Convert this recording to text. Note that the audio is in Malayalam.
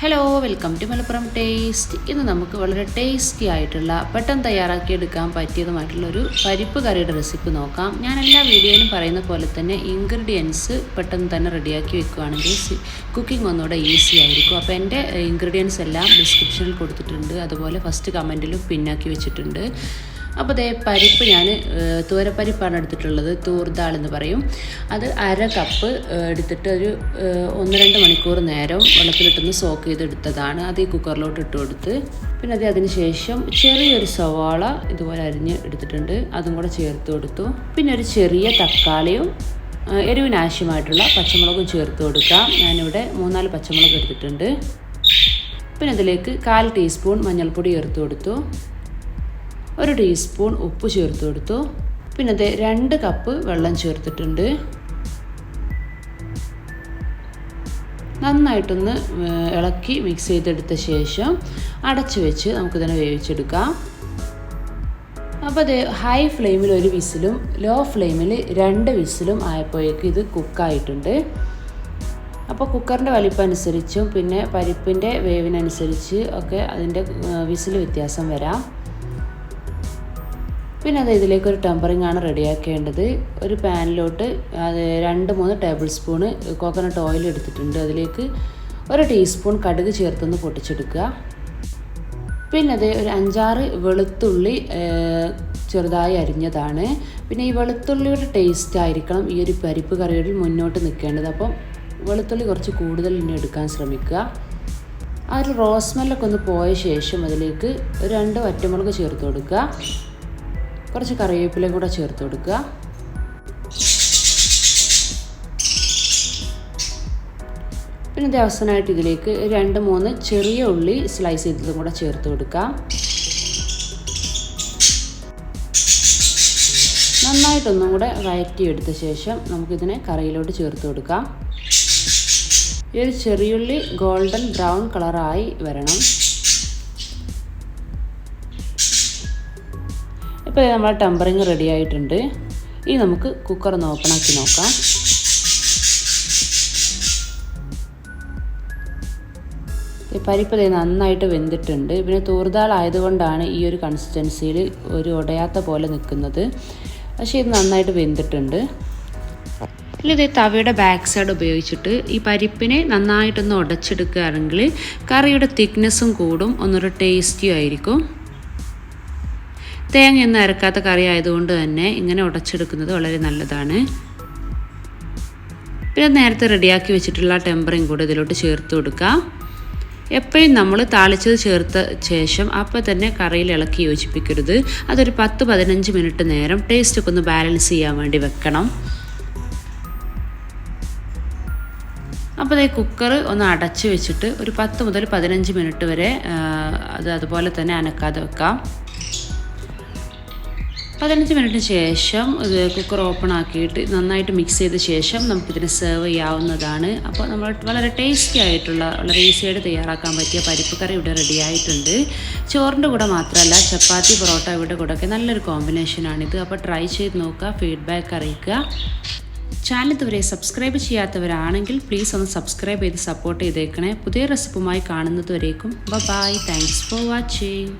Hello welcome to Malappuram taste ഇന്ന് നമുക്ക് വളരെ ടേസ്റ്റി ആയിട്ടുള്ള പെട്ടെന്ന് തയ്യാറാക്കിയെടുക്കാൻ പറ്റിയതുമായിട്ടുള്ള ഒരു പരിപ്പ് കറിയുടെ റെസിപ്പി നോക്കാം. ഞാൻ എല്ലാ വീഡിയോയിലും പറയുന്ന പോലെ തന്നെ ഇൻഗ്രീഡിയൻസ് പെട്ടെന്ന് തന്നെ റെഡിയാക്കി വെക്കുകയാണെങ്കിൽ കുക്കിംഗ് ഒന്നുകൂടെ ഈസി ആയിരിക്കും. അപ്പോൾ എന്റെ ഇൻഗ്രീഡിയൻസ് എല്ലാം ഡിസ്ക്രിപ്ഷനിൽ കൊടുത്തിട്ടുണ്ട്. അതുപോലെ ഫസ്റ്റ് കമന്റിലും പിന്നാക്കി വെച്ചിട്ടുണ്ട്. അപ്പോൾ ദേ പരിപ്പ് ഞാൻ തൂരപ്പരിപ്പാണ് എടുത്തിട്ടുള്ളത്. തൂർദാൾ എന്ന് പറയും. അത് അര കപ്പ് എടുത്തിട്ട് ഒരു ഒന്ന് രണ്ട് മണിക്കൂർ നേരം വെള്ളത്തിലിട്ടൊന്ന് സോക്ക് ചെയ്തെടുത്തതാണ്. അത് ഈ കുക്കറിലോട്ട് ഇട്ട് കൊടുത്ത്. പിന്നെ അത് അതിന് ശേഷം ചെറിയൊരു സവാള ഇതുപോലെ അരിഞ്ഞ് എടുത്തിട്ടുണ്ട്. അതും കൂടെ ചേർത്ത് കൊടുത്തു. പിന്നെ ഒരു ചെറിയ തക്കാളിയും എരിവിനാവശ്യമായിട്ടുള്ള പച്ചമുളകും ചേർത്ത് കൊടുക്കാം. ഞാനിവിടെ മൂന്നാൽ പച്ചമുളക് എടുത്തിട്ടുണ്ട്. പിന്നെ അതിലേക്ക് കാൽ ടീസ്പൂൺ മഞ്ഞൾപ്പൊടി ചേർത്ത് കൊടുത്തു. ഒരു ടീസ്പൂൺ ഉപ്പ് ചേർത്ത് കൊടുത്തു. പിന്നെ അത് രണ്ട് കപ്പ് വെള്ളം ചേർത്തിട്ടുണ്ട്. നന്നായിട്ടൊന്ന് ഇളക്കി മിക്സ് ചെയ്തെടുത്ത ശേഷം അടച്ചു വെച്ച് നമുക്കിതിനെ വേവിച്ചെടുക്കാം. അപ്പോൾ അത് ഹൈ ഫ്ലെയിമിൽ ഒരു വിസിലും ലോ ഫ്ലെയിമിൽ രണ്ട് വിസിലും ആയപ്പോഴേക്ക് ഇത് കുക്കായിട്ടുണ്ട് അപ്പോൾ കുക്കറിന്റെ വലിപ്പം അനുസരിച്ചും പിന്നെ പരിപ്പിന്റെ വേവിനനുസരിച്ച് ഒക്കെ അതിന്റെ വിസിൽ വ്യത്യാസം വരാം. പിന്നെ അത് ഇതിലേക്ക് ഒരു ടെമ്പറിംഗ് ആണ് റെഡിയാക്കേണ്ടത്. ഒരു പാനിലോട്ട് അത് രണ്ട് മൂന്ന് ടേബിൾ സ്പൂണ് കോക്കനട്ട് ഓയിൽ എടുത്തിട്ടുണ്ട്. അതിലേക്ക് ഒരു ടീസ്പൂൺ കടുക് ചേർത്തൊന്ന് പൊട്ടിച്ചെടുക്കുക. പിന്നെ അത് ഒരു അഞ്ചാറ് വെളുത്തുള്ളി ചെറുതായി അരിഞ്ഞതാണ്. പിന്നെ ഈ വെളുത്തുള്ളിയുടെ ടേസ്റ്റ് ആയിരിക്കണം ഈ ഒരു പരിപ്പ് കറിയോട് മുന്നോട്ട് നിൽക്കേണ്ടത്. അപ്പം വെളുത്തുള്ളി കുറച്ച് കൂടുതൽ ഇനി എടുക്കാൻ ശ്രമിക്കുക. ആ ഒരു റോസ്മെല്ലൊക്കെ ഒന്ന് പോയ ശേഷം അതിലേക്ക് രണ്ട് വറ്റമുളക് ചേർത്ത് കൊടുക്കുക. കുറച്ച് കറിവേപ്പിലയും കൂടെ ചേർത്ത് കൊടുക്കുക. പിന്നെ ദിവസമായിട്ട് ഇതിലേക്ക് രണ്ട് മൂന്ന് ചെറിയ ഉള്ളി സ്ലൈസ് ചെയ്തതും കൂടെ ചേർത്ത് കൊടുക്കാം നന്നായിട്ടൊന്നും കൂടെ വഴറ്റിയെടുത്ത ശേഷം നമുക്കിതിനെ കറിയിലോട്ട് ചേർത്ത് കൊടുക്കാം. ഈ ഒരു ചെറിയുള്ളി ഗോൾഡൻ ബ്രൗൺ കളറായി വരണം. ഇപ്പോൾ നമ്മുടെ ടെമ്പറിങ് റെഡി ആയിട്ടുണ്ട്. ഇനി നമുക്ക് കുക്കർ ഒന്ന് ഓപ്പൺ ആക്കി നോക്കാം. പരിപ്പ് നന്നായിട്ട് വെന്തിട്ടുണ്ട്. പിന്നെ തൂർദാൾ ആയതുകൊണ്ടാണ് ഈ ഒരു കൺസിസ്റ്റൻസിയിൽ ഒരു ഉടയാത്ത പോലെ നിൽക്കുന്നത്. പക്ഷേ ഇത് നന്നായിട്ട് വെന്തിട്ടുണ്ട്. ഇത് തവയുടെ ബാക്ക് സൈഡ് ഉപയോഗിച്ചിട്ട് ഈ പരിപ്പിനെ നന്നായിട്ടൊന്ന് ഉടച്ചെടുക്കുകയാണെങ്കിൽ കറിയുടെ തിക്നെസ്സും കൂടും. ഒന്നൊരു ടേസ്റ്റിയും ആയിരിക്കും. തേങ്ങയൊന്നും അരക്കാത്ത കറി ആയതുകൊണ്ട് തന്നെ ഇങ്ങനെ ഉടച്ചെടുക്കുന്നത് വളരെ നല്ലതാണ്. പിന്നെ നേരത്തെ റെഡിയാക്കി വെച്ചിട്ടുള്ള ടെമ്പറിങ് കൂടെ ഇതിലോട്ട് ചേർത്ത് കൊടുക്കാം. എപ്പോഴും നമ്മൾ താളിച്ചത് ചേർത്ത ശേഷം അപ്പോൾ തന്നെ കറിയിൽ ഇളക്കി യോജിപ്പിക്കരുത്. അതൊരു പത്ത് പതിനഞ്ച് മിനിറ്റ് നേരം ടേസ്റ്റൊക്കെ ഒന്ന് ബാലൻസ് ചെയ്യാൻ വേണ്ടി വെക്കണം. അപ്പോൾ ഈ കുക്കർ ഒന്ന് അടച്ച് വെച്ചിട്ട് ഒരു പത്ത് മുതൽ പതിനഞ്ച് മിനിറ്റ് വരെ അത് അതുപോലെ തന്നെ അനക്കാതെ വെക്കാം. പതിനഞ്ച് മിനിറ്റിന് ശേഷം ഇത് കുക്കർ ഓപ്പൺ ആക്കിയിട്ട് നന്നായിട്ട് മിക്സ് ചെയ്ത ശേഷം നമുക്കിതിന് സെർവ് ചെയ്യാവുന്നതാണ്. അപ്പോൾ നമ്മൾ വളരെ ടേസ്റ്റി ആയിട്ടുള്ള വളരെ ഈസി ആയിട്ട് തയ്യാറാക്കാൻ പറ്റിയ പരിപ്പ് കറി ഇവിടെ റെഡി ആയിട്ടുണ്ട്. ചോറിന്റെ കൂടെ മാത്രമല്ല ചപ്പാത്തി പൊറോട്ട ഇവിടെ കൂടെ ഒക്കെ നല്ലൊരു കോമ്പിനേഷനാണിത് അപ്പോൾ ട്രൈ ചെയ്ത് നോക്കുക ഫീഡ്ബാക്ക് അറിയിക്കുക. ചാനൽ ഇതുവരെ സബ്സ്ക്രൈബ് ചെയ്യാത്തവരാണെങ്കിൽ പ്ലീസ് ഒന്ന് സബ്സ്ക്രൈബ് ചെയ്ത് സപ്പോർട്ട് ചെയ്തേക്കണേ. പുതിയ റെസിപ്പുമായി കാണുന്നതുവരേക്കും ബ ബൈ താങ്ക്സ് ഫോർ വാച്ചിങ്